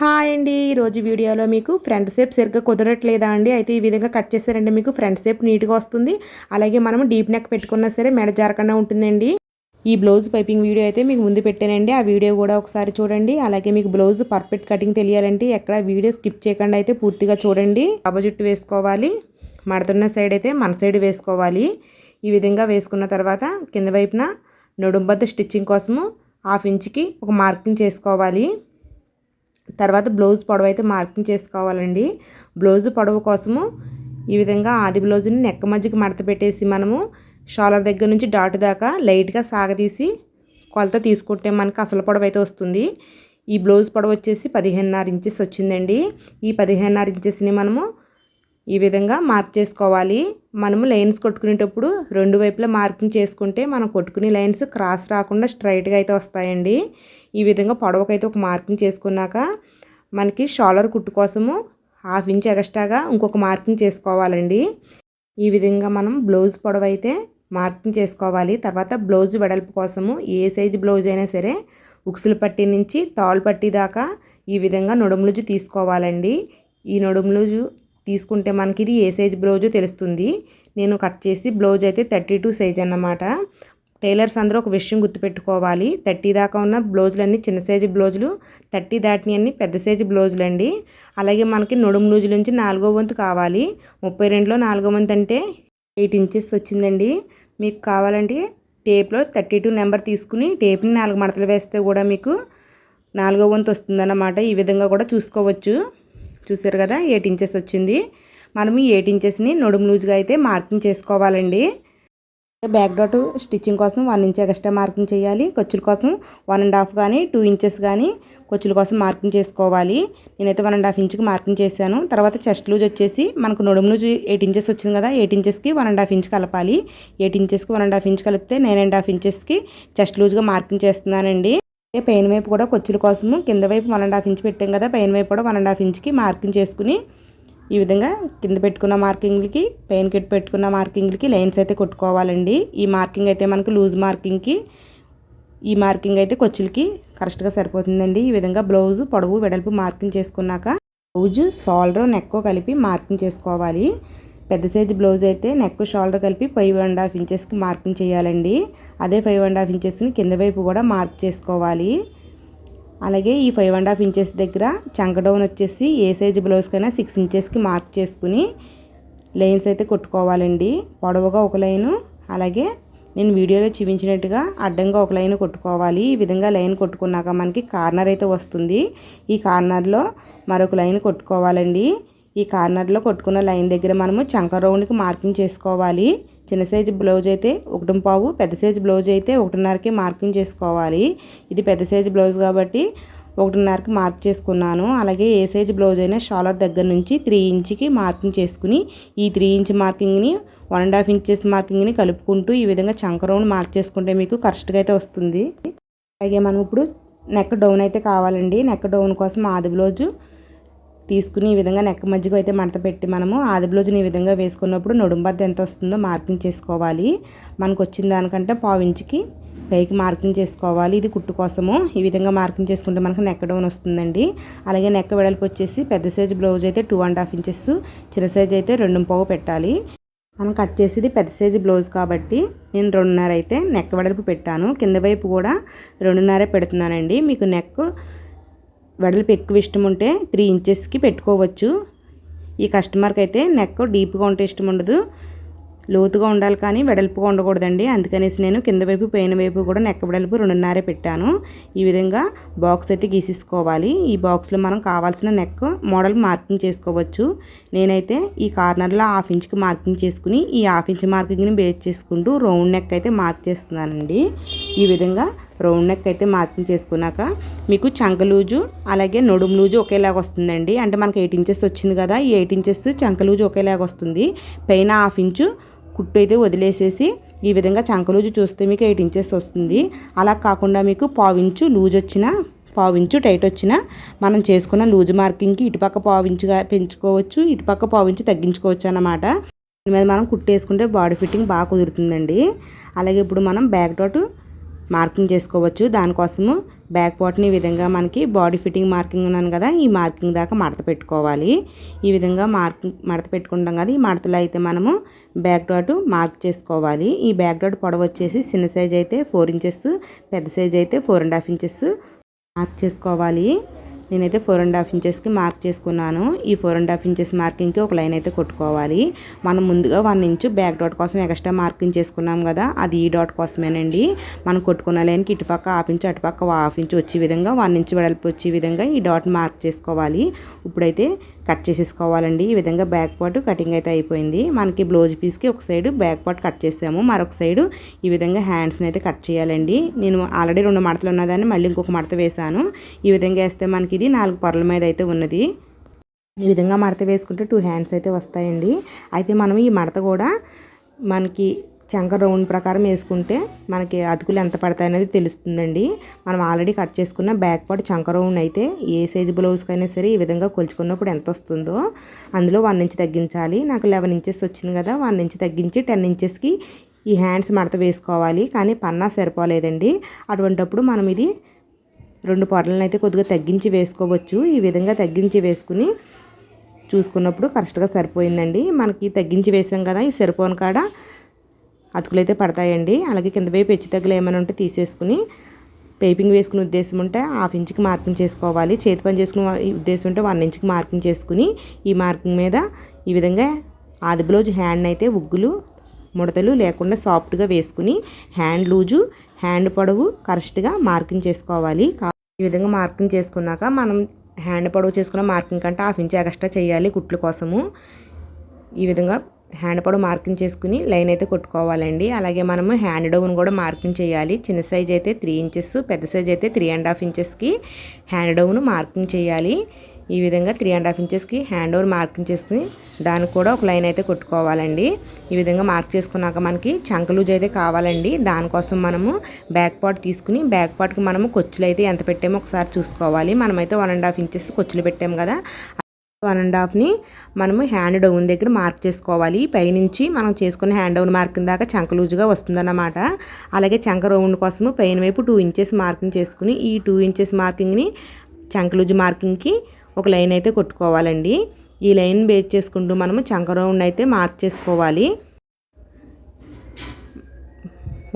Hi అండి. ఈరోజు వీడియోలో మీకు ఫ్రంట్ షేప్ సరిగ్గా కుదరట్లేదా అండి? అయితే ఈ విధంగా కట్ చేశారంటే మీకు ఫ్రంట్ షేప్ నీట్గా వస్తుంది. అలాగే మనం డీప్ నెక్ పెట్టుకున్నా సరే మెడ జారకుండా ఉంటుందండి. ఈ బ్లౌజ్ పైపింగ్ వీడియో అయితే మీకు ముందు పెట్టానండి. ఆ వీడియో కూడా ఒకసారి చూడండి. అలాగే మీకు బ్లౌజ్ పర్ఫెక్ట్ కటింగ్ తెలియాలంటే ఎక్కడ వీడియో స్కిప్ చేయకుండా అయితే పూర్తిగా చూడండి. కబ జుట్టు వేసుకోవాలి. మడతున్న సైడ్ అయితే మన సైడ్ వేసుకోవాలి. ఈ విధంగా వేసుకున్న తర్వాత కింద వైపున నడుంబద్ద స్టిచ్చింగ్ కోసము హాఫ్ ఇంచ్కి ఒక మార్కింగ్ చేసుకోవాలి. తర్వాత బ్లౌజ్ పొడవు అయితే మార్కింగ్ చేసుకోవాలండి. బ్లౌజ్ పొడవు కోసము ఈ విధంగా ఆది బ్లౌజ్ని నెక్క మధ్యకి మడత పెట్టేసి మనము షాలర్ దగ్గర నుంచి డాట్ దాకా లైట్గా సాగదీసి కొలత తీసుకుంటే మనకు అసలు పొడవు అయితే వస్తుంది. ఈ బ్లౌజ్ పొడవు వచ్చేసి పదిహేనున్నర ఇంచెస్ వచ్చిందండి. ఈ పదిహేనున్నర ఇంచెస్ని మనము ఈ విధంగా మార్క్ చేసుకోవాలి. మనము లైన్స్ కొట్టుకునేటప్పుడు రెండు వైపులా మార్కింగ్ చేసుకుంటే మనం కొట్టుకునే లైన్స్ క్రాస్ రాకుండా స్ట్రైట్గా అయితే వస్తాయండి. ఈ విధంగా పొడవకైతే ఒక మార్కింగ్ చేసుకున్నాక మనకి షాలర్ కుట్టు కోసము హాఫ్ ఇంచ్ ఎక్స్ట్రాగా ఇంకొక మార్కింగ్ చేసుకోవాలండి. ఈ విధంగా మనం బ్లౌజ్ పొడవు అయితే మార్కింగ్ చేసుకోవాలి. తర్వాత బ్లౌజ్ వెడల్పు కోసము ఏ సైజు బ్లౌజ్ అయినా సరే ఉక్సులు పట్టి నుంచి తాళ్ళు పట్టి దాకా ఈ విధంగా నొడుములుజు తీసుకోవాలండి. ఈ నడుములుజు తీసుకుంటే మనకి ఇది ఏ సైజ్ బ్లౌజు తెలుస్తుంది. నేను కట్ చేసి బ్లౌజ్ అయితే థర్టీ టూ సైజ్ అన్నమాట. టైలర్స్ అందరూ ఒక విషయం గుర్తుపెట్టుకోవాలి. థర్టీ దాకా ఉన్న బ్లౌజులు అన్నీ చిన్న సైజు బ్లౌజులు థర్టీ దాటిని అన్ని పెద్ద సైజు బ్లౌజులు అండి అలాగే మనకి నడుము లూజు నుంచి నాలుగో వంతు కావాలి. ముప్పై రెండులో నాలుగో వంతు అంటే ఎయిట్ ఇంచెస్ వచ్చిందండి. మీకు కావాలంటే టేప్లో థర్టీ టూ నెంబర్ తీసుకుని టేప్ని నాలుగు మడతలు వేస్తే కూడా మీకు నాలుగో వంతు వస్తుందన్నమాట. ఈ విధంగా కూడా చూసుకోవచ్చు. చూసారు కదా ఎయిట్ ఇంచెస్ వచ్చింది. మనం ఎయిట్ ఇంచెస్ని నడుము లూజ్గా అయితే మార్కింగ్ చేసుకోవాలండి. బ్యాక్ డాట్ స్టిచ్చింగ్ కోసం వన్ ఇంచ్ ఎక్స్ట్రా మార్కింగ్ చేయాలి. ఖర్చుల కోసం వన్ అండ్ హాఫ్ కానీ టూ ఇంచెస్ కానీ ఖర్చుల కోసం మార్కింగ్ చేసుకోవాలి. నేనైతే వన్ అండ్ హాఫ్ ఇంచ్కి మార్కింగ్ చేశాను. తర్వాత చెస్ట్ లూజ్ వచ్చేసి మనకు నడుము లూజ్ ఎయిట్ ఇంచెస్ వచ్చింది కదా ఎయిట్ ఇంచెస్కి వన్ అండ్ హాఫ్ ఇంచ్ కలపాలి. ఎయిట్ ఇంచెస్కి వన్ అండ్ హాఫ్ ఇంచ్ కలిపితే నైన్ అండ్ హాఫ్ ఇంచెస్కి చెస్ట్ లూజ్గా మార్కింగ్ చేస్తున్నానండి. పైన వైపు కూడా ఖర్చుల కోసము కింద వైపు వన్ అండ్ హాఫ్ ఇంచ్ పెట్టాం కదా పైన వైపు కూడా వన్ అండ్ హాఫ్ ఇంచ్కి మార్కింగ్ చేసుకుని ఈ విధంగా కింద పెట్టుకున్న మార్కింగ్లకి పెయిన్ కిట్ పెట్టుకున్న మార్కింగ్లకి లైన్స్ అయితే కొట్టుకోవాలండి. ఈ మార్కింగ్ అయితే మనకు లూజ్ మార్కింగ్కి ఈ మార్కింగ్ అయితే కొచ్చులకి కరెక్ట్గా సరిపోతుందండి. ఈ విధంగా బ్లౌజ్ పొడవు వెడల్పు మార్కింగ్ చేసుకున్నాక బ్లౌజ్ షోల్డర్ నెక్ కలిపి మార్కింగ్ చేసుకోవాలి. పెద్ద సైజ్ బ్లౌజ్ అయితే నెక్ షోల్డర్ కలిపి ఫైవ్ అండ్ హాఫ్ ఇంచెస్కి మార్కింగ్ చేయాలండి. అదే ఫైవ్ అండ్ హాఫ్ ఇంచెస్ని కింద వైపు కూడా మార్క్ చేసుకోవాలి. అలాగే ఈ ఫైవ్ అండ్ హాఫ్ ఇంచెస్ దగ్గర చంకడౌన్ వచ్చేసి ఏ సైజు బ్లౌజ్కైనా సిక్స్ ఇంచెస్కి మార్క్ చేసుకుని లైన్స్ అయితే కొట్టుకోవాలండి. పొడవుగా ఒక లైను అలాగే నేను వీడియోలో చూపించినట్టుగా అడ్డంగా ఒక లైన్ కొట్టుకోవాలి. ఈ విధంగా లైన్ కొట్టుకున్నాక మనకి కార్నర్ అయితే వస్తుంది. ఈ కార్నర్లో మరొక లైన్ కొట్టుకోవాలండి. ఈ కార్నర్లో కొట్టుకున్న లైన్ దగ్గర మనము చంక రౌండ్కి మార్కింగ్ చేసుకోవాలి. చిన్న సైజు బ్లౌజ్ అయితే ఒకటి పావు పెద్ద సైజు బ్లౌజ్ అయితే ఒకటిన్నరకి మార్కింగ్ చేసుకోవాలి. ఇది పెద్ద సైజు బ్లౌజ్ కాబట్టి ఒకటిన్నరకి మార్క్ చేసుకున్నాను. అలాగే ఏ సైజు బ్లౌజ్ అయినా షాలర్ దగ్గర నుంచి త్రీ ఇంచ్కి మార్కింగ్ చేసుకుని ఈ త్రీ ఇంచ్ మార్కింగ్ని వన్ అండ్ హాఫ్ ఇంచెస్ మార్కింగ్ని కలుపుకుంటూ ఈ విధంగా చంక రౌండ్ మార్క్ చేసుకుంటే మీకు కరెక్ట్గా అయితే వస్తుంది. అలాగే మనం ఇప్పుడు నెక్ డౌన్ అయితే కావాలండి. నెక్ డౌన్ కోసం ఆది బ్లౌజు తీసుకుని ఈ విధంగా నెక్ మధ్యకు అయితే మడత పెట్టి మనము ఆది బ్లౌజ్ని ఈ విధంగా వేసుకున్నప్పుడు నడుంబద్ద ఎంత వస్తుందో మార్కింగ్ చేసుకోవాలి. మనకు వచ్చిన దానికంటే పావించికి పైకి మార్కింగ్ చేసుకోవాలి. ఇది కుట్టు కోసము. ఈ విధంగా మార్కింగ్ చేసుకుంటే మనకు నెక్ డౌన్ వస్తుందండి. అలాగే నెక్ వెడల్పు వచ్చేసి పెద్ద సైజ్ బ్లౌజ్ అయితే టూ అండ్ హాఫ్ ఇంచెస్ చిన్న సైజ్ అయితే రెండు పావు పెట్టాలి. మనం కట్ చేసేది పెద్ద సైజు బ్లౌజ్ కాబట్టి నేను రెండున్నర అయితే నెక్ వెడల్పు పెట్టాను. కింద వైపు కూడా రెండున్నరే పెడుతున్నానండి. మీకు నెక్ వెడల్పు ఎక్కువ ఇష్టం ఉంటే త్రీ ఇంచెస్కి పెట్టుకోవచ్చు. ఈ కస్టమర్కి అయితే నెక్ డీప్గా ఉంటే ఇష్టం ఉండదు. లోతుగా ఉండాలి కానీ వెడల్పుగా ఉండకూడదండి. అందుకనేసి నేను కింద వైపు పైన వైపు కూడా నెక్క వెడల్పు రెండున్నరే పెట్టాను. ఈ విధంగా బాక్స్ అయితే గీసేసుకోవాలి. ఈ బాక్స్లో మనం కావాల్సిన నెక్ మోడల్ మార్కింగ్ చేసుకోవచ్చు. నేనైతే ఈ కార్నర్లో హాఫ్ ఇంచ్కి మార్కింగ్ చేసుకుని ఈ హాఫ్ ఇంచ్ మార్కింగ్ని బేస్ చేసుకుంటూ రౌండ్ నెక్ అయితే మార్క్ చేస్తున్నానండి. ఈ విధంగా రౌండ్ నెక్ అయితే మార్కింగ్ చేసుకున్నాక మీకు చంక లూజు అలాగే నడుము లూజు ఒకేలాగా వస్తుందండి. అంటే మనకి ఎయిట్ ఇంచెస్ వచ్చింది కదా ఈ ఎయిట్ ఇంచెస్ చంక లూజు ఒకేలాగా వస్తుంది. పైన హాఫ్ ఇంచు కుట్టు అయితే వదిలేసేసి ఈ విధంగా చంకలూజు చూస్తే మీకు ఎయిట్ ఇంచెస్ వస్తుంది. అలా కాకుండా మీకు పావించు లూజ్ వచ్చిన పావించు టైట్ వచ్చిన మనం చేసుకున్న లూజ్ మార్కింగ్కి ఇటుపక్క పావించుగా పెంచుకోవచ్చు ఇటుపక్క పావించి తగ్గించుకోవచ్చు అన్నమాట. దీని మీద మనం కుట్టేసుకుంటే బాడీ ఫిట్టింగ్ బాగా కుదురుతుందండి. అలాగే ఇప్పుడు మనం బ్యాక్ డాట్ మార్కింగ్ చేసుకోవచ్చు. దానికోసము బ్యాక్ పార్ట్ని ఈ విధంగా మనకి బాడీ ఫిట్టింగ్ మార్కింగ్ ఉన్నాను కదా ఈ మార్కింగ్ దాకా మడత పెట్టుకోవాలి. ఈ విధంగా మార్కింగ్ మడత పెట్టుకుంటాం కదా ఈ మడతలో అయితే మనము బ్యాక్ డాట్ మార్క్ చేసుకోవాలి. ఈ బ్యాక్ డాట్ పొడవు వచ్చేసి చిన్న సైజ్ అయితే ఫోర్ ఇంచెస్ పెద్ద సైజ్ అయితే four and half inches mark చేసుకోవాలి. నేనైతే ఫోర్ అండ్ హాఫ్ ఇంచెస్కి మార్క్ చేసుకున్నాను. ఈ ఫోర్ అండ్ హాఫ్ ఇంచెస్ మార్కింగ్కి ఒక లైన్ అయితే కొట్టుకోవాలి. మనం ముందుగా వన్ ఇంచు బ్యాక్ డాట్ కోసం ఎక్స్ట్రా మార్కింగ్ చేసుకున్నాం కదా అది ఈ డాట్ కోసమేనండి. మనం కొట్టుకున్న లైన్కి ఇటుపక్క హాఫ్ ఇంచు అటుపక్క హాఫ్ ఇంచు వచ్చే విధంగా వన్ ఇంచు వెడల్పు వచ్చే విధంగా ఈ డాట్ మార్క్ చేసుకోవాలి. ఇప్పుడైతే కట్ చేసేసుకోవాలండి. ఈ విధంగా బ్యాక్ పార్ట్ కటింగ్ అయితే అయిపోయింది. మనకి బ్లౌజ్ పీస్కి ఒక సైడ్ బ్యాక్ పార్ట్ కట్ చేసాము. మరొక సైడు ఈ విధంగా హ్యాండ్స్ని అయితే కట్ చేయాలండి. నేను ఆల్రెడీ రెండు మడతలు ఉన్నదాన్ని మళ్ళీ ఇంకొక మడత వేసాను ఈ విధంగా వేస్తే మనకి ఇది నాలుగు పొరల మీద అయితే ఉన్నది. ఈ విధంగా మడత వేసుకుంటే టూ హ్యాండ్స్ అయితే వస్తాయండి. అయితే మనం ఈ మడత కూడా మనకి చంక రౌండ్ ప్రకారం వేసుకుంటే మనకి అతుకులు ఎంత పడతాయి అనేది తెలుస్తుందండి. మనం ఆల్రెడీ కట్ చేసుకున్న బ్యాక్ పార్ట్ చంక రౌండ్ అయితే ఏ సైజ్ బ్లౌజ్కైనా సరే ఈ విధంగా కొలుచుకున్నప్పుడు ఎంత వస్తుందో అందులో వన్ ఇంచ్ తగ్గించాలి. నాకు లెవెన్ ఇంచెస్ వచ్చింది కదా వన్ ఇంచ్ తగ్గించి టెన్ ఇంచెస్కి ఈ హ్యాండ్స్ మడత వేసుకోవాలి. కానీ పన్నా సరిపోలేదండి. అటువంటప్పుడు మనం ఇది రెండు పొరలను అయితే కొద్దిగా తగ్గించి వేసుకోవచ్చు. ఈ విధంగా తగ్గించి వేసుకుని చూసుకున్నప్పుడు కరెక్ట్గా సరిపోయిందండి. మనకి తగ్గించి వేసాం కదా ఈ సరిపోని కాడ అతుకులు అయితే పడతాయండి. అలాగే కింద వైపు హెచ్చు తగ్గులు ఏమైనా ఉంటే తీసేసుకుని పేపింగ్ వేసుకునే ఉద్దేశం ఉంటే హాఫ్ ఇంచ్కి మార్కింగ్ చేసుకోవాలి. చేతి పని చేసుకునే ఉద్దేశం ఉంటే వన్ ఇంచ్కి మార్కింగ్ చేసుకుని ఈ మార్కింగ్ మీద ఈ విధంగా ఆది బ్లౌజ్ హ్యాండ్ అయితే ఉగ్గులు ముడతలు లేకుండా సాఫ్ట్గా వేసుకుని హ్యాండ్ లూజు హ్యాండ్ పొడవు కరెక్ట్గా మార్కింగ్ చేసుకోవాలి. ఈ విధంగా మార్కింగ్ చేసుకున్నాక మనం హ్యాండ్ పొడవు చేసుకున్న మార్కింగ్ కంటే హాఫ్ ఇంచ్ ఎక్స్ట్రా చేయాలి కుట్లు కోసము. ఈ విధంగా హ్యాండ్ పొడవు మార్కింగ్ చేసుకుని లైన్ అయితే కొట్టుకోవాలండి. అలాగే మనము హ్యాండ్ డౌన్ కూడా మార్కింగ్ చేయాలి. చిన్న సైజ్ అయితే త్రీ ఇంచెస్ పెద్ద సైజ్ అయితే త్రీ అండ్ హాఫ్ ఇంచెస్కి హ్యాండ్ డౌన్ మార్కింగ్ చేయాలి. ఈ విధంగా త్రీ అండ్ హాఫ్ ఇంచెస్కి హ్యాండ్ ఓవర్ మార్కింగ్ చేసుకుని దానికి కూడా ఒక లైన్ అయితే కొట్టుకోవాలండి. ఈ విధంగా మార్క్ చేసుకున్నాక మనకి చంకలూజ్ అయితే కావాలండి. దానికోసం మనము బ్యాక్ పార్ట్ తీసుకుని బ్యాక్ పార్ట్కి మనము కొచ్చులు అయితే ఎంత పెట్టామో ఒకసారి చూసుకోవాలి. మనమైతే వన్ అండ్ హాఫ్ ఇంచెస్ కొచ్చులు పెట్టాము కదా. వన్ అండ్ హాఫ్ని మనము హ్యాండ్ డౌన్ దగ్గర మార్క్ చేసుకోవాలి. పైనుంచి మనం చేసుకున్న హ్యాండ్ డౌన్ మార్కింగ్ దాకా చంక లూజుగా వస్తుందన్నమాట. అలాగే చంక రౌండ్ కోసము పైన వైపు టూ ఇంచెస్ మార్కింగ్ చేసుకుని ఈ టూ ఇంచెస్ మార్కింగ్ని చంక లూజ్ మార్కింగ్కి ఒక లైన్ అయితే కొట్టుకోవాలండి. ఈ లైన్ బేస్ చేసుకుంటూ మనము చంక రౌండ్ అయితే మార్క్ చేసుకోవాలి.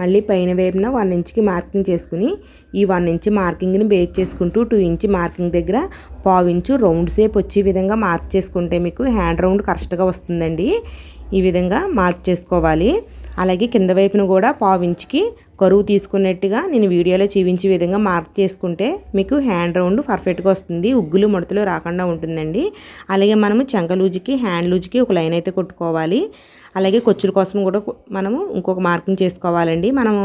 మళ్ళీ పైన వైపున వన్ ఇంచ్కి మార్కింగ్ చేసుకుని ఈ వన్ ఇంచ్ మార్కింగ్ని బేస్ చేసుకుంటూ టూ ఇంచ్ మార్కింగ్ దగ్గర పావు ఇంచు రౌండ్ షేప్ వచ్చే విధంగా మార్క్ చేసుకుంటే మీకు హ్యాండ్ రౌండ్ కరెక్ట్గా వస్తుందండి. ఈ విధంగా మార్క్ చేసుకోవాలి. అలాగే కింద వైపున కూడా పావు ఇంచుకి కరువు తీసుకున్నట్టుగా నేను వీడియోలో చూపించే విధంగా మార్క్ చేసుకుంటే మీకు హ్యాండ్ రౌండ్ పర్ఫెక్ట్గా వస్తుంది. ఉగ్గులు ముడతలు రాకుండా ఉంటుందండి. అలాగే మనము చంకలూజుకి హ్యాండ్ లూజ్కి ఒక లైన్ అయితే కొట్టుకోవాలి. అలాగే కొచ్చుల కోసం కూడా మనము ఇంకొక మార్కింగ్ చేసుకోవాలండి. మనము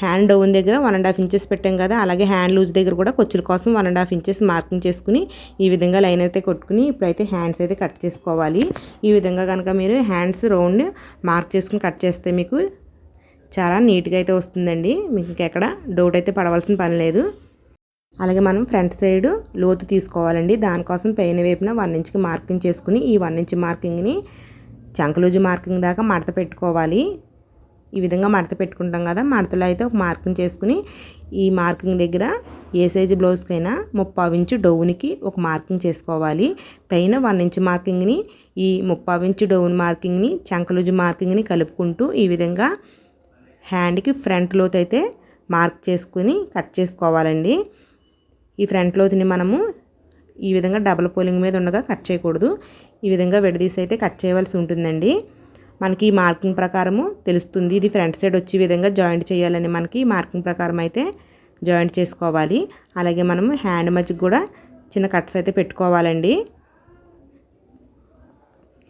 హ్యాండ్ డౌన్ దగ్గర వన్ అండ్ హాఫ్ ఇంచెస్ పెట్టాం కదా అలాగే హ్యాండ్ లూజ్ దగ్గర కూడా కొచ్చుల కోసం one and half inches marking చేసుకుని ఈ విధంగా లైన్ అయితే కొట్టుకుని ఇప్పుడైతే హ్యాండ్స్ అయితే కట్ చేసుకోవాలి. ఈ విధంగా కనుక మీరు హ్యాండ్స్ రౌండ్ మార్క్ చేసుకుని కట్ చేస్తే మీకు చాలా నీట్గా అయితే వస్తుందండి. మీకు ఇంకెక్కడ డౌట్ అయితే పడవలసిన పని లేదు. అలాగే మనం ఫ్రంట్ సైడ్ లోతు తీసుకోవాలండి. దానికోసం పైన వైపున వన్ ఇంచ్కి మార్కింగ్ చేసుకుని ఈ వన్ ఇంచ్ మార్కింగ్ని చంకలూజు మార్కింగ్ దాకా మడత పెట్టుకోవాలి. ఈ విధంగా మడత పెట్టుకుంటాం కదా మడతలో అయితే ఒక మార్కింగ్ చేసుకుని ఈ మార్కింగ్ దగ్గర ఏ సైజు బ్లౌజ్కైనా ముప్పావు ఇంచు డౌన్కి ఒక మార్కింగ్ చేసుకోవాలి. పైన వన్ ఇంచ్ మార్కింగ్ని ఈ ముప్పావు ఇంచు డౌన్ మార్కింగ్ని చంకలూజు మార్కింగ్ని కలుపుకుంటూ ఈ విధంగా హ్యాండ్కి ఫ్రంట్ లోత్ అయితే మార్క్ చేసుకుని కట్ చేసుకోవాలండి. ఈ ఫ్రంట్ లోత్ని మనము ఈ విధంగా డబల్ పోలింగ్ మీద ఉండగా కట్ చేయకూడదు. ఈ విధంగా విడదీసి అయితే కట్ చేయవలసి ఉంటుందండి. మనకి ఈ మార్కింగ్ ప్రకారము తెలుస్తుంది. ఇది ఫ్రంట్ సైడ్ వచ్చే విధంగా జాయింట్ చేయాలని మనకి మార్కింగ్ ప్రకారం అయితే జాయింట్ చేసుకోవాలి. అలాగే మనము హ్యాండ్ మధ్యకి కూడా చిన్న కట్స్ అయితే పెట్టుకోవాలండి.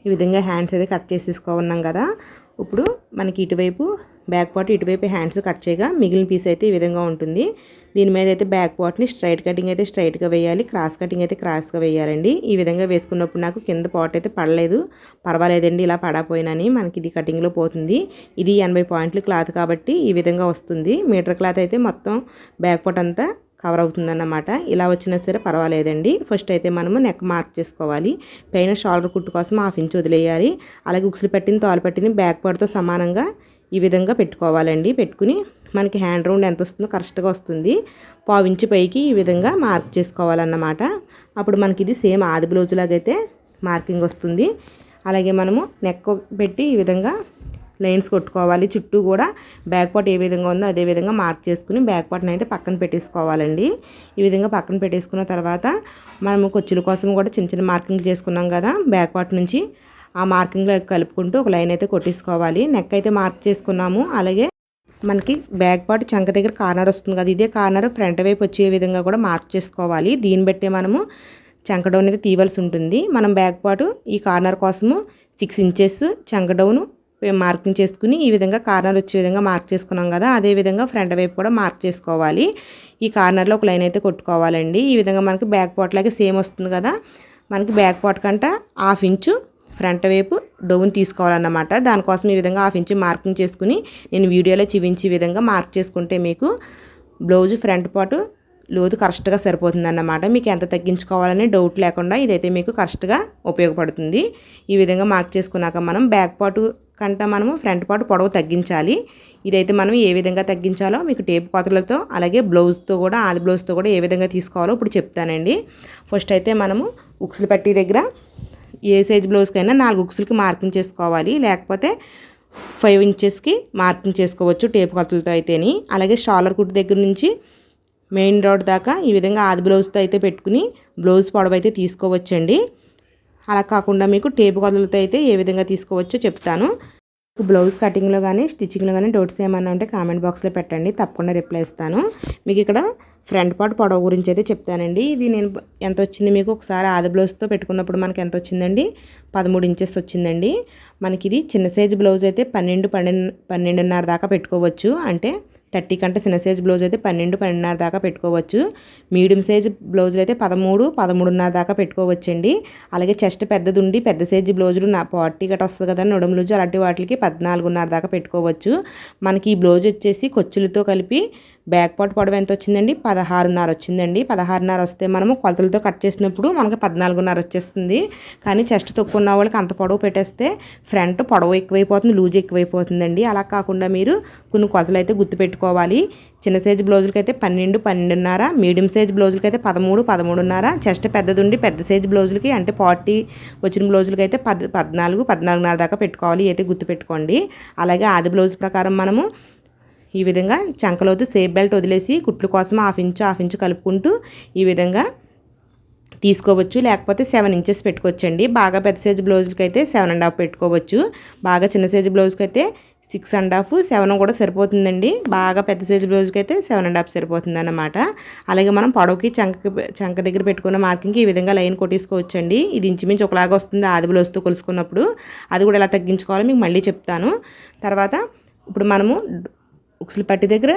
ఈ విధంగా హ్యాండ్స్ అయితే కట్ చేసేసుకోన్నాం కదా. ఇప్పుడు మనకి ఇటువైపు బ్యాక్ పార్ట్ ఇటువైపు హ్యాండ్స్ కట్ చేయగా మిగిలిన పీస్ అయితే ఈ విధంగా ఉంటుంది. దీని మీద అయితే బ్యాక్ పార్ట్ని స్ట్రైట్ కటింగ్ అయితే స్ట్రైట్గా వేయాలి. క్రాస్ కటింగ్ అయితే క్రాస్గా వేయాలండి. ఈ విధంగా వేసుకున్నప్పుడు నాకు కింద పాట్ అయితే పడలేదు. పర్వాలేదండి ఇలా పడపోయినని మనకి ఇది కటింగ్లో పోతుంది. ఇది ఎనభై పాయింట్లు క్లాత్ కాబట్టి ఈ విధంగా వస్తుంది. మీటర్ క్లాత్ అయితే మొత్తం బ్యాక్ పార్ట్ అంతా కవర్ అవుతుందన్నమాట. ఇలా వచ్చినా సరే పర్వాలేదండి. ఫస్ట్ అయితే మనము నెక్ మార్క్ చేసుకోవాలి. పైన షోల్డర్ కుట్టు కోసం హాఫ్ ఇంచ్ వదిలేయాలి. అలాగే ఉక్సులు పెట్టిన తోలు పెట్టిన బ్యాక్ పార్ట్తో సమానంగా ఈ విధంగా పెట్టుకోవాలండి. పెట్టుకుని మనకి హ్యాండ్ రౌండ్ ఎంత వస్తుందో కరెక్ట్గా వస్తుంది. పావించి పైకి ఈ విధంగా మార్క్ చేసుకోవాలన్నమాట. అప్పుడు మనకి ఇది సేమ్ ఆది బ్లౌజ్ లాగైతే మార్కింగ్ వస్తుంది. అలాగే మనము నెక్ పెట్టి ఈ విధంగా లైన్స్ కొట్టుకోవాలి. చుట్టూ కూడా బ్యాక్ పార్ట్ ఏ విధంగా ఉందో అదే విధంగా మార్క్ చేసుకుని బ్యాక్ పార్ట్ని అయితే పక్కన పెట్టేసుకోవాలండి. ఈ విధంగా పక్కన పెట్టేసుకున్న తర్వాత మనము కొచ్చుల కోసం కూడా చిన్న చిన్న మార్కింగ్ చేసుకున్నాం కదా బ్యాక్ పార్ట్ నుంచి ఆ మార్కింగ్లో కలుపుకుంటూ ఒక లైన్ అయితే కొట్టేసుకోవాలి. నెక్ అయితే మార్క్ చేసుకున్నాము. అలాగే మనకి బ్యాక్ పార్ట్ చంక దగ్గర కార్నర్ వస్తుంది కదా ఇదే కార్నర్ ఫ్రంట్ వైపు వచ్చే విధంగా కూడా మార్క్ చేసుకోవాలి. దీన్ని బట్టే మనము చంక డౌన్ అయితే తీయవలసి ఉంటుంది. మనం బ్యాక్ పార్ట్ ఈ కార్నర్ కోసము సిక్స్ ఇంచెస్ చంక డౌను మార్కింగ్ చేసుకుని ఈ విధంగా కార్నర్ వచ్చే విధంగా మార్క్ చేసుకున్నాం కదా అదే విధంగా ఫ్రంట్ వైపు కూడా మార్క్ చేసుకోవాలి. ఈ కార్నర్లో ఒక లైన్ అయితే కొట్టుకోవాలండి. ఈ విధంగా మనకి బ్యాక్ పార్ట్ లాగే సేమ్ వస్తుంది కదా మనకి బ్యాక్ పార్ట్ కంట హాఫ్ ఇంచు ఫ్రంట్ వైపు డౌన్ తీసుకోవాలన్నమాట. దానికోసం ఈ విధంగా హాఫ్ ఇంచ్ మార్కింగ్ చేసుకుని నేను వీడియోలో చూపించే విధంగా మార్క్ చేసుకుంటే మీకు బ్లౌజ్ ఫ్రంట్ పాటు లోతు కరెక్ట్గా సరిపోతుంది అన్నమాట మీకు ఎంత తగ్గించుకోవాలని డౌట్ లేకుండా ఇదైతే మీకు కరెక్ట్గా ఉపయోగపడుతుంది. ఈ విధంగా మార్క్ చేసుకున్నాక మనం బ్యాక్ పాటు కంట మనము ఫ్రంట్ పాటు పొడవు తగ్గించాలి. ఇదైతే మనం ఏ విధంగా తగ్గించాలో మీకు టేప్ కోతలతో అలాగే బ్లౌజ్తో కూడా ఆది బ్లౌజ్తో కూడా ఏ విధంగా తీసుకోవాలో ఇప్పుడు చెప్తానండి. ఫస్ట్ అయితే మనము ఉక్సులు పట్టి దగ్గర ఏ సైజ్ బ్లౌజ్కైనా నాలుగు ఉక్సులకి మార్కింగ్ చేసుకోవాలి. లేకపోతే ఫైవ్ ఇంచెస్కి మార్కింగ్ చేసుకోవచ్చు టేప్ కొలతలతో అయితేని. అలాగే షాలర్ కుట్టు దగ్గర నుంచి మెయిన్ రోడ్ దాకా ఈ విధంగా ఆది బ్లౌజ్తో అయితే పెట్టుకుని బ్లౌజ్ పొడవు అయితే తీసుకోవచ్చండి. అలా కాకుండా మీకు టేప్ కొలతలతో అయితే ఏ విధంగా తీసుకోవచ్చో చెప్తాను. బ్లౌజ్ కటింగ్లో కానీ స్టిచ్చింగ్లో కానీ డౌట్స్ ఏమన్నా ఉంటే కామెంట్ బాక్స్లో పెట్టండి. తప్పకుండా రిప్లై ఇస్తాను. మీకు ఇక్కడ ఫ్రంట్ పార్ట్ పొడవు గురించి అయితే చెప్తానండి. ఇది నేను ఎంత వచ్చింది మీకు ఒకసారి ఆది బ్లౌజ్తో పెట్టుకున్నప్పుడు మనకి ఎంత వచ్చిందండి పదమూడు ఇంచెస్ వచ్చిందండి. మనకి ఇది చిన్న సైజు బ్లౌజ్ అయితే పన్నెండు పన్నెండు పన్నెండున్నర దాకా పెట్టుకోవచ్చు. అంటే థర్టీ కంటే చిన్న సైజ్ బ్లౌజ్ అయితే పన్నెండు పన్నెండున్నర దాకా పెట్టుకోవచ్చు. మీడియం సైజ్ బ్లౌజులు అయితే పదమూడు పదమూడున్నర దాకా పెట్టుకోవచ్చండి. అలాగే చెస్ట్ పెద్దది ఉండి పెద్ద సైజ్ బ్లౌజులు నా పార్టీ గట్ట వస్తుంది కదా నడుము లూజు అలాంటి వాటికి పద్నాలుగున్నర దాకా పెట్టుకోవచ్చు. మనకి ఈ బ్లౌజ్ వచ్చేసి కొచ్చులతో కలిపి బ్యాక్ పార్ట్ పొడవు ఎంత వచ్చిందండి? పదహారున్నర వచ్చిందండి. పదహారున్నర వస్తే మనము కొలతలతో కట్ చేసినప్పుడు మనకి పద్నాలుగున్నర వచ్చేస్తుంది. కానీ చెస్ట్ తక్కువ ఉన్న వాళ్ళకి అంత పొడవు పెట్టేస్తే ఫ్రంట్ పొడవు ఎక్కువైపోతుంది లూజ్ ఎక్కువైపోతుందండి. అలా కాకుండా మీరు కొన్ని కొలతలు అయితే గుర్తుపెట్టుకోవాలి. చిన్న సైజ్ బ్లౌజులకి అయితే పన్నెండు పన్నెండున్నర మీడియం సైజ్ బ్లౌజులకి అయితే పదమూడు పదమూడున్నర చెస్ట్ పెద్దది ఉండి పెద్ద సైజ్ బ్లౌజులకి అంటే పార్టీ వచ్చిన బ్లౌజులకి అయితే పద్ పద్నాలుగు పద్నాలుగున్నర దాకా పెట్టుకోవాలి. అయితే గుర్తుపెట్టుకోండి. అలాగే ఆది బ్లౌజ్ ప్రకారం మనము ఈ విధంగా చంకలోతు సేఫ్ బెల్ట్ వదిలేసి కుట్లు కోసం హాఫ్ ఇంచు హాఫ్ ఇంచు కలుపుకుంటూ ఈ విధంగా తీసుకోవచ్చు. లేకపోతే సెవెన్ ఇంచెస్ పెట్టుకోవచ్చండి. బాగా పెద్ద సైజు బ్లౌజ్కి అయితే సెవెన్ అండ్ హాఫ్ పెట్టుకోవచ్చు. బాగా చిన్న సైజు బ్లౌజ్కి అయితే సిక్స్ అండ్ హాఫ్ సెవెన్ కూడా సరిపోతుందండి. బాగా పెద్ద సైజు బ్లౌజ్కి అయితే సెవెన్ అండ్ హాఫ్ సరిపోతుంది అనమాట అలాగే మనం పొడవుకి చంక చంక దగ్గర పెట్టుకున్న మార్కింగ్కి ఈ విధంగా లైన్ కొట్టేసుకోవచ్చండి. ఇది ఇంచుమించు ఒకలాగా వస్తుంది ఆది బ్లౌజ్తో కొలుసుకున్నప్పుడు. అది కూడా ఎలా తగ్గించుకోవాలో మీకు మళ్ళీ చెప్తాను. తర్వాత ఇప్పుడు మనము ఉక్సులు పట్టి దగ్గర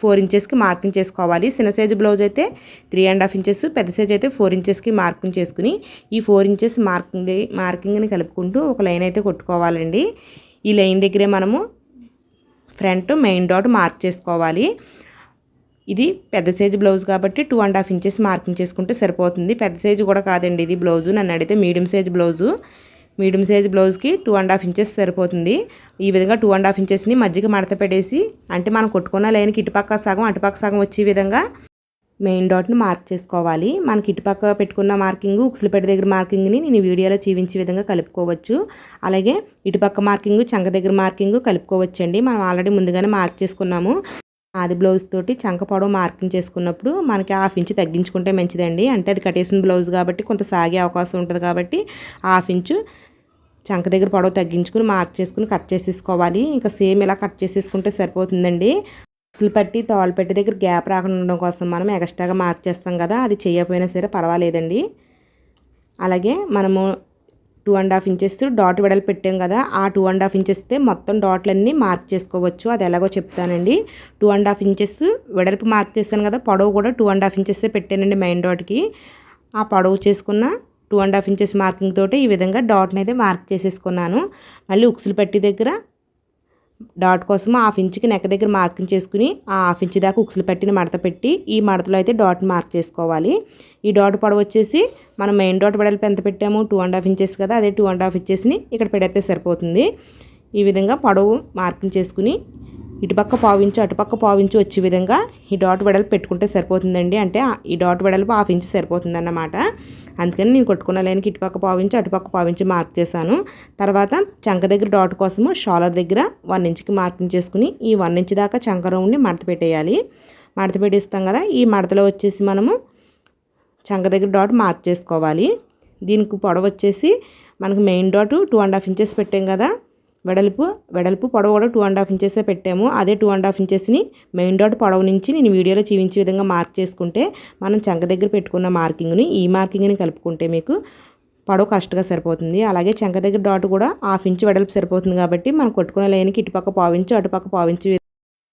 ఫోర్ ఇంచెస్కి మార్కింగ్ చేసుకోవాలి చిన్న సైజు బ్లౌజ్ అయితే త్రీ అండ్ హాఫ్ ఇంచెస్ పెద్ద సైజ్ అయితే ఫోర్ ఇంచెస్కి మార్కింగ్ చేసుకుని ఈ ఫోర్ ఇంచెస్ మార్కింగ్ మార్కింగ్ని కలుపుకుంటూ ఒక లైన్ అయితే కొట్టుకోవాలండి. ఈ లైన్ దగ్గరే మనము ఫ్రంట్ మెయిన్ డాట్ మార్క్ చేసుకోవాలి. ఇది పెద్ద సైజు బ్లౌజ్ కాబట్టి two and half inches marking చేసుకుంటే సరిపోతుంది. పెద్ద సైజు కూడా కాదండి ఇది బ్లౌజు. నన్ను అడిగితే medium size blouse. Medium size బ్లౌజ్కి టూ అండ్ హాఫ్ ఇంచెస్ సరిపోతుంది. ఈ విధంగా టూ అండ్ హాఫ్ ఇంచెస్ని మధ్యకి మడత పెట్టేసి అంటే మనం కొట్టుకున్న లైన్కి ఇటుపక్క సగం అటుపక్క సగం వచ్చే విధంగా మెయిన్ డాట్ని మార్క్ చేసుకోవాలి. మనకి ఇటుపక్క పెట్టుకున్న మార్కింగ్ ఉక్సులపేట దగ్గర మార్కింగ్ని నేను వీడియోలో చూపించే విధంగా కలుపుకోవచ్చు. అలాగే ఇటుపక్క మార్కింగ్ చంక దగ్గర మార్కింగ్ కలుపుకోవచ్చండి. మనం ఆల్రెడీ ముందుగానే మార్క్ చేసుకున్నాము. ఆది బ్లౌజ్ తోటి చంక పొడవు మార్కింగ్ చేసుకున్నప్పుడు మనకి హాఫ్ ఇంచ్ తగ్గించుకుంటే మంచిదండి. అంటే అది కట్టేసిన బ్లౌజ్ కాబట్టి కొంత సాగే అవకాశం ఉంటుంది కాబట్టి హాఫ్ ఇంచు చంక దగ్గర పొడవు తగ్గించుకుని మార్క్ చేసుకుని కట్ చేసేసుకోవాలి. ఇంకా సేమ్ ఇలా కట్ చేసేసుకుంటే సరిపోతుందండి. ఉసులు పట్టి తోలు పెట్టి దగ్గర గ్యాప్ రాకుండా ఉండడం కోసం మనం ఎక్స్ట్రాగా మార్క్ చేస్తాం కదా అది చేయకపోయినా సరే పర్వాలేదండి. అలాగే మనము two and half inches dot వెడలు పెట్టాం కదా ఆ టూ అండ్ హాఫ్ ఇంచెస్తే మొత్తం డాట్లన్నీ మార్క్ చేసుకోవచ్చు. అది ఎలాగో చెప్తానండి. టూ అండ్ హాఫ్ ఇంచెస్ వెడల్పు మార్క్ చేస్తాను కదా పొడవు కూడా టూ అండ్ హాఫ్ ఇంచెస్ పెట్టానండి మెయిన్ డాట్కి ఆ పొడవు చేసుకున్న two and half inches marking తోటి ఈ విధంగా డాట్ని అయితే మార్క్ చేసేసుకున్నాను. మళ్ళీ ఉక్సులు పెట్టి దగ్గర డాట్ కోసం హాఫ్ ఇంచ్కి నెక్క దగ్గర మార్కింగ్ చేసుకుని ఆ హాఫ్ ఇంచ్ దాకా ఉక్సులు పెట్టిన మడత పెట్టి ఈ మడతలో అయితే డాట్ మార్క్ చేసుకోవాలి. ఈ డాట్ పొడవు వచ్చేసి మనం మెయిన్ డాట్ వెడల్పు ఎంత పెట్టాము? టూ అండ్ హాఫ్ ఇంచెస్ కదా అదే టూ అండ్ హాఫ్ ఇంచెస్ని ఇక్కడ పెడితే సరిపోతుంది. ఈ విధంగా పొడవు మార్కింగ్ చేసుకుని ఇటుపక్క పావించు అటుపక్క పావించు వచ్చే విధంగా ఈ డాట్ వెడల్పు పెట్టుకుంటే సరిపోతుందండి. అంటే ఈ డాట్ వెడల్పు హాఫ్ ఇంచ్ సరిపోతుంది అన్నమాట అందుకని నేను కొట్టుకున్న లైన్కి ఇటుపక్క పావించి అటుపక్క పావించి మార్క్ చేశాను. తర్వాత చంక దగ్గర డాట్ కోసము షాలర్ దగ్గర వన్ ఇంచ్కి మార్కింగ్ చేసుకుని ఈ వన్ ఇంచ్ దాకా చంక రౌండ్ని మడత పెట్టేయాలి. మడత పెట్టిస్తాం కదా ఈ మడతలో వచ్చేసి మనము చంక దగ్గర డాట్ మార్క్ చేసుకోవాలి. దీనికి పొడవు వచ్చేసి మనకు main dot two and half inches పెట్టాం కదా వెడల్పు వెడల్పు పొడవు కూడా టూ అండ్ హాఫ్ ఇంచెసే పెట్టాము. అదే టూ అండ్ హాఫ్ ఇంచెస్ని మెయిన్ డాట్ పొడవు నుంచి నేను వీడియోలో చూపించే విధంగా మార్క్ చేసుకుంటే మనం చంక దగ్గర పెట్టుకున్న మార్కింగ్ని ఈ మార్కింగ్ని కలుపుకుంటే మీకు పొడవు కరెక్ట్గా సరిపోతుంది. అలాగే చంక దగ్గర డాట్ కూడా హాఫ్ ఇంచ్ వెడల్పు సరిపోతుంది కాబట్టి మనం కొట్టుకునే లైన్కి ఇటుపక్క పావించు అటుపక్క పావించు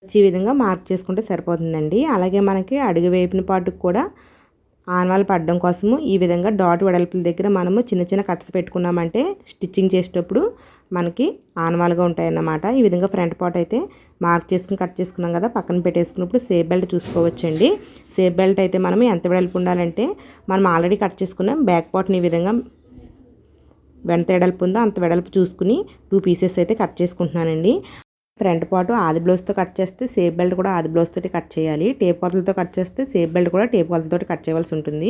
వచ్చే విధంగా మార్క్ చేసుకుంటే సరిపోతుందండి. అలాగే మనకి అడుగు వేపిన పాటుకు కూడా ఆనవాళ్ళు పడడం కోసము ఈ విధంగా డాట్ వెడల్పుల దగ్గర మనము చిన్న చిన్న కట్స్ పెట్టుకున్నామంటే స్టిచ్చింగ్ చేసేటప్పుడు మనకి ఆనవాలుగా ఉంటాయన్నమాట. ఈ విధంగా ఫ్రంట్ పార్ట్ అయితే మార్క్ చేసుకుని కట్ చేసుకున్నాం కదా పక్కన పెట్టేసుకున్నప్పుడు సేఫ్ బెల్ట్ చూసుకోవచ్చండి. సేఫ్ బెల్ట్ అయితే మనం ఎంత వెడల్పు ఉండాలంటే మనం ఆల్రెడీ కట్ చేసుకున్నాం బ్యాక్ పార్ట్ని ఈ విధంగా వెంత వెడల్పు ఉందో అంత వెడల్పు చూసుకుని టూ పీసెస్ అయితే కట్ చేసుకుంటున్నానండి. ఫ్రంట్ పాటు ఆది బ్లౌజ్తో కట్ చేస్తే సేఫ్ బెల్ట్ కూడా ఆది బ్లౌజ్ తోటి కట్ చేయాలి. టేప్ కొలతలతో కట్ చేస్తే సేఫ్ బెల్ట్ కూడా టేప్ కొలతలతో కట్ చేయవలసి ఉంటుంది.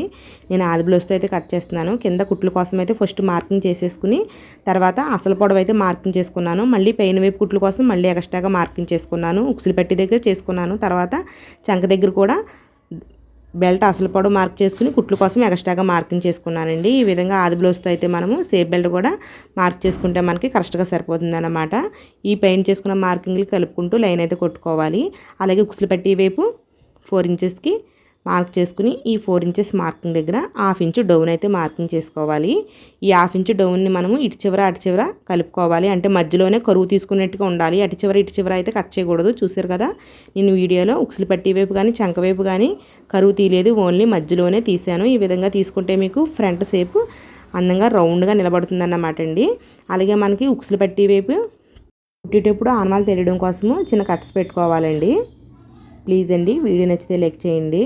నేను ఆది బ్లౌజ్తో అయితే కట్ చేస్తున్నాను. కింద కుట్లు కోసం అయితే ఫస్ట్ మార్కింగ్ చేసేసుకుని తర్వాత అసలు పొడవు అయితే మార్కింగ్ చేసుకున్నాను. మళ్ళీ పైన వైపు కుట్ల కోసం మళ్ళీ ఎక్స్ట్రాగా మార్కింగ్ చేసుకున్నాను. ఉక్సులు పెట్టి దగ్గర చేసుకున్నాను. తర్వాత చంక దగ్గర కూడా బెల్ట్ అసలు పొడవు మార్క్ చేసుకుని కుట్లు కోసం ఎక్స్ట్రాగా మార్కింగ్ చేసుకున్నానండి. ఈ విధంగా ఆది బ్లౌజ్తో అయితే మనము సేఫ్ బెల్ట్ కూడా మార్క్ చేసుకుంటే మనకి కరెక్ట్గా సరిపోతుంది అనమాట ఈ పెయింట్ చేసుకున్న మార్కింగ్లు కలుపుకుంటూ లైన్ అయితే కొట్టుకోవాలి. అలాగే ఉక్సులు పెట్టి వైపు ఫోర్ ఇంచెస్కి మార్క్ చేసుకుని ఈ ఫోర్ ఇంచెస్ మార్కింగ్ దగ్గర హాఫ్ ఇంచు డౌన్ అయితే మార్కింగ్ చేసుకోవాలి. ఈ హాఫ్ ఇంచు డౌన్ని మనము ఇటు చివర అటు చివర కలుపుకోవాలి. అంటే మధ్యలోనే కరువు తీసుకున్నట్టుగా ఉండాలి. అటు చివర ఇటు చివర అయితే కట్ చేయకూడదు. చూసారు కదా? నేను వీడియోలో ఉక్సులు పట్టి వైపు కానీ చంక వైపు కానీ కరువు తీయలేదు. ఓన్లీ మధ్యలోనే తీసాను. ఈ విధంగా తీసుకుంటే మీకు ఫ్రంట్ సేపు అందంగా రౌండ్గా నిలబడుతుంది అన్నమాట అండి. అలాగే మనకి ఉక్సులు పట్టి వైపు కుట్టేటప్పుడు ఆనమాలు తెలియడం కోసము చిన్న కట్స్ పెట్టుకోవాలండి. ప్లీజ్ అండి వీడియో నచ్చితే లైక్ చేయండి.